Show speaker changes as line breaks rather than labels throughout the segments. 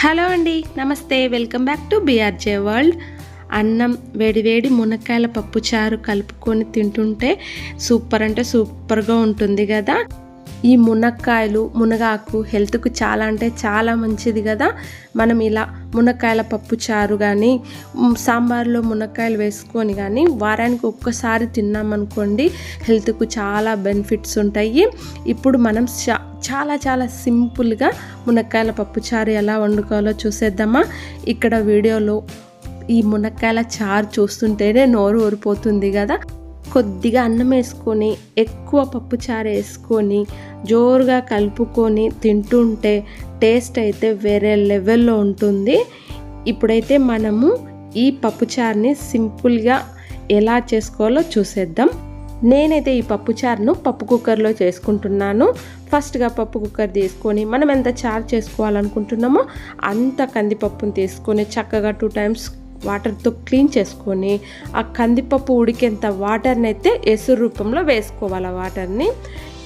Hello అండి నమస్తే. Welcome back to BRJ world. అన్నం వేడివేడి మునక్కాయల పప్పు చారు కలుపుకొని తింటుంటే సూపర్ అంటే సూపర్గా ఉంటుంది కదా. ఈ మునక్కాయలు మునగాకు హెల్త్కు చాలా అంటే చాలా మంచిది కదా. మనం ఇలా మునక్కాయల పప్పు చారు కానీ సాంబార్లో మునక్కాయలు వేసుకొని కానీ వారానికి ఒక్కసారి తిన్నామనుకోండి హెల్త్కు చాలా బెనిఫిట్స్ ఉంటాయి. ఇప్పుడు మనం చా చాలా చాలా సింపుల్గా మునక్కాయల పప్పు చారు ఎలా వండుకోవాలో చూసేద్దామా. ఇక్కడ వీడియోలో ఈ మునక్కాయల చారు చూస్తుంటేనే నోరు ఊరిపోతుంది కదా. కొద్దిగా అన్నం వేసుకొని ఎక్కువ పప్పు చారు వేసుకొని జోరుగా కలుపుకొని తింటుంటే టేస్ట్ అయితే వేరే లెవెల్లో ఉంటుంది. ఇప్పుడైతే మనము ఈ పప్పు చారుని సింపుల్గా ఎలా చేసుకోవాలో చూసేద్దాం. నేనైతే ఈ పప్పు చారును పప్పు కుక్కర్లో చేసుకుంటున్నాను. ఫస్ట్గా పప్పు కుక్కర్ తీసుకొని మనం ఎంత చారు చేసుకోవాలనుకుంటున్నామో అంత కందిపప్పును తీసుకొని చక్కగా టూ టైమ్స్ వాటర్తో క్లీన్ చేసుకొని ఆ కందిపప్పు ఉడికేంత వాటర్ని అయితే ఎసురు రూపంలో వేసుకోవాలి ఆ వాటర్ని.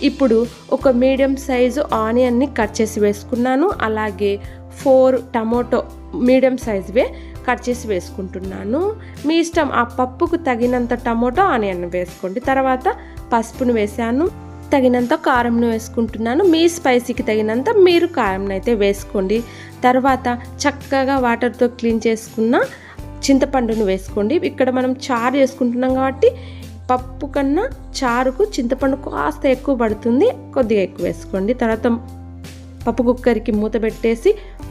ఇప్పుడు ఒక మీడియం సైజు ఆనియన్ని కట్ చేసి వేసుకున్నాను. అలాగే ఫోర్ టమోటో మీడియం సైజువే కట్ చేసి వేసుకుంటున్నాను. మీ ఇష్టం ఆ పప్పుకు తగినంత టమోటో ఆనియన్ వేసుకోండి. తర్వాత పసుపును వేసాను. తగినంత కారంను వేసుకుంటున్నాను. మీ స్పైసీకి తగినంత మీరు కారంను అయితే వేసుకోండి. తర్వాత చక్కగా వాటర్తో క్లీన్ చేసుకున్న చింతపండును వేసుకోండి. ఇక్కడ మనం చారు చేసుకుంటున్నాం కాబట్టి పప్పు కన్నా చారుకు చింతపండు కాస్త ఎక్కువ పడుతుంది. కొద్దిగా ఎక్కువ వేసుకోండి. తర్వాత పప్పు కుక్కర్కి మూత పెట్టేసి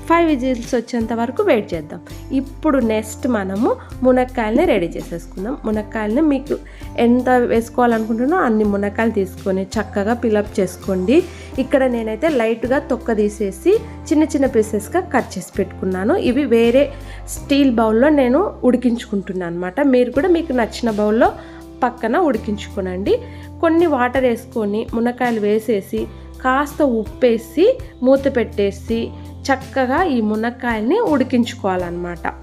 ఫైవ్ విజిల్స్ వచ్చేంత వరకు వెయిట్ చేద్దాం. ఇప్పుడు నెక్స్ట్ మనము మునక్కాయలని రెడీ చేసేసుకుందాం. మునక్కాయలని మీకు ఎంత వేసుకోవాలనుకుంటున్నానో అన్ని మునక్కాయలు తీసుకొని చక్కగా పిలప్ చేసుకోండి. ఇక్కడ నేనైతే లైట్గా తొక్క తీసేసి చిన్న చిన్న పీసెస్గా కట్ చేసి పెట్టుకున్నాను. ఇవి వేరే స్టీల్ బౌల్లో నేను ఉడికించుకుంటున్నాను అనమాట మీరు కూడా మీకు నచ్చిన బౌల్లో పక్కన ఉడికించుకోనండి. కొన్ని వాటర్ వేసుకొని మునక్కాయలు వేసేసి కాస్త ఉప్పేసి మూత పెట్టేసి చక్కగా ఈ మునక్కాయల్ని ఉడికించుకోవాలన్నమాట.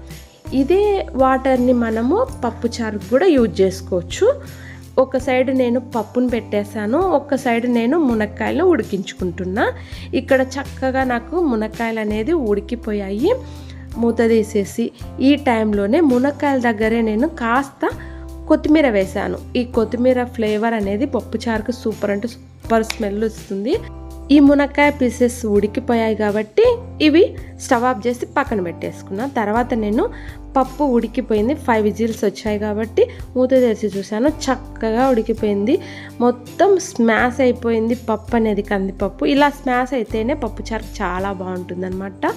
ఇదే వాటర్ని మనము పప్పుచారుకు కూడా యూజ్ చేసుకోవచ్చు. ఒక సైడ్ నేను పప్పును పెట్టేశాను ఒక సైడ్ నేను మునక్కాయలు ఉడికించుకుంటున్నా. ఇక్కడ చక్కగా నాకు మునక్కాయలు అనేది ఉడికిపోయాయి. మూత తీసేసి ఈ టైంలోనే మునక్కాయల దగ్గరే నేను కాస్త కొత్తిమీర వేశాను. ఈ కొత్తిమీర ఫ్లేవర్ అనేది పప్పుచారుకు సూపర్ అంటే సూపర్ స్మెల్ వస్తుంది. ఈ మునక్కాయ పీసెస్ ఉడికిపోయాయి కాబట్టి ఇవి స్టవ్ ఆఫ్ చేసి పక్కన పెట్టేసుకున్నా. తర్వాత నేను పప్పు ఉడికిపోయింది. ఫైవ్ విజిల్స్ వచ్చాయి కాబట్టి మూత తెరిచి చూశాను. చక్కగా ఉడికిపోయింది. మొత్తం స్మాష్ అయిపోయింది పప్పు అనేది కందిపప్పు. ఇలా స్మాష్ అయితేనే పప్పు చారు చాలా బాగుంటుంది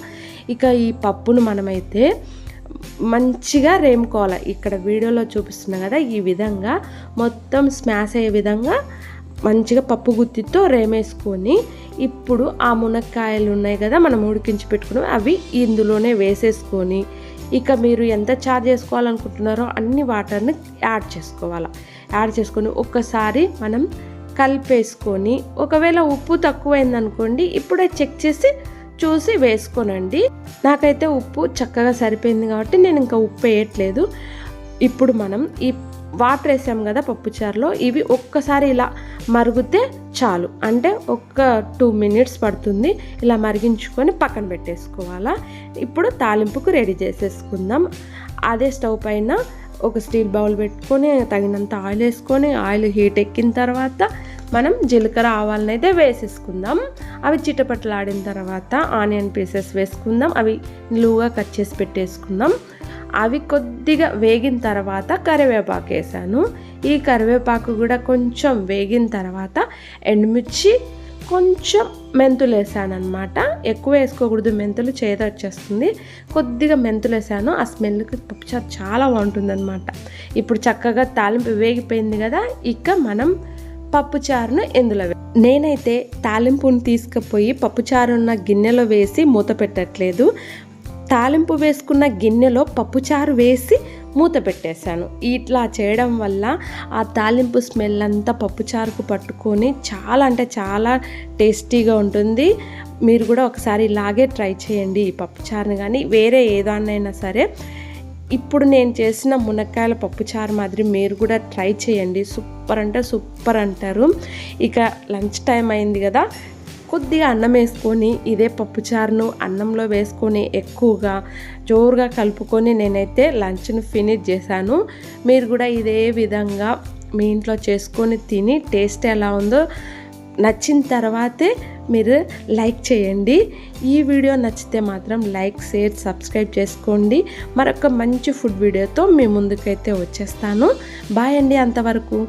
ఇక ఈ పప్పును మనమైతే మంచిగా రేముకోవాలి. ఇక్కడ వీడియోలో చూపిస్తున్నా కదా ఈ విధంగా మొత్తం స్మాష్ అయ్యే విధంగా మంచిగా పప్పు గుత్తితో రేమేసుకొని ఇప్పుడు ఆ మునక్కాయలు ఉన్నాయి కదా మనం ఉడికించి పెట్టుకున్నాం అవి ఇందులోనే వేసేసుకొని ఇక మీరు ఎంత చార్జ్ చేసుకోవాలనుకుంటున్నారో అన్ని వాటర్ని యాడ్ చేసుకోవాలి. యాడ్ చేసుకొని ఒక్కసారి మనం కలిపేసుకొని ఒకవేళ ఉప్పు తక్కువైందనుకోండి ఇప్పుడే చెక్ చేసి చూసి వేసుకోనండి. నాకైతే ఉప్పు చక్కగా సరిపోయింది కాబట్టి నేను ఇంకా ఉప్పు వేయట్లేదు. ఇప్పుడు మనం ఈ వాటర్ వేసాం కదా పప్పుచారులో ఇవి ఒక్కసారి ఇలా మరుగుతే చాలు. అంటే ఒక్క టూ మినిట్స్ పడుతుంది. ఇలా మరిగించుకొని పక్కన పెట్టేసుకోవాలా. ఇప్పుడు తాలింపుకు రెడీ చేసేసుకుందాం. అదే స్టవ్ పైన ఒక స్టీల్ బౌల్ పెట్టుకొని తగినంత ఆయిల్ వేసుకొని ఆయిల్ హీట్ ఎక్కిన తర్వాత మనం జీలకర్ర ఆవాలను అయితే వేసేసుకుందాం. అవి చిటపట్లాడిన తర్వాత ఆనియన్ పీసెస్ వేసుకుందాం. అవి నిలువుగా కట్ చేసి పెట్టేసుకుందాం. అవి కొద్దిగా వేగిన తర్వాత కరివేపాకు వేసాను. ఈ కరివేపాకు కూడా కొంచెం వేగిన తర్వాత ఎండుమిర్చి కొంచెం మెంతులు వేసాను అనమాట ఎక్కువ వేసుకోకూడదు మెంతులు చేత వచ్చేస్తుంది. కొద్దిగా మెంతులు వేసాను. ఆ స్మెల్కి పప్పుచారు చాలా బాగుంటుంది అనమాట ఇప్పుడు చక్కగా తాలింపు వేగిపోయింది కదా ఇక మనం పప్పుచారును ఇందులో నేనైతే తాలింపుని తీసుకుపోయి పప్పుచారు ఉన్న గిన్నెలో వేసి మూత పెట్టట్లేదు. తాలింపు వేసుకున్న గిన్నెలో పప్పుచారు వేసి మూత పెట్టేశాను. ఇట్లా చేయడం వల్ల ఆ తాలింపు స్మెల్ అంతా పప్పుచారుకు పట్టుకొని చాలా అంటే చాలా టేస్టీగా ఉంటుంది. మీరు కూడా ఒకసారి ఇలాగే ట్రై చేయండి ఈ పప్పుచారుని కానీ వేరే ఏదాన్నైనా సరే. ఇప్పుడు నేను చేసిన మునక్కాయల పప్పుచారు మాదిరి మీరు కూడా ట్రై చేయండి. సూపర్ అంటే సూపర్ అంటారు. ఇక లంచ్ టైం అయింది కదా కొద్దిగా అన్నం వేసుకొని ఇదే పప్పుచారును అన్నంలో వేసుకొని ఎక్కువగా జోరుగా కలుపుకొని నేనైతే లంచ్ను ఫినిష్ చేశాను. మీరు కూడా ఇదే విధంగా మీ ఇంట్లో చేసుకొని తిని టేస్ట్ ఎలా ఉందో నచ్చిన తర్వాతే మీరు లైక్ చేయండి. ఈ వీడియో నచ్చితే మాత్రం లైక్ షేర్ సబ్స్క్రైబ్ చేసుకోండి. మరొక మంచి ఫుడ్ వీడియోతో మీ ముందుకైతే వచ్చేస్తాను. బాయ్ అండి అంతవరకు.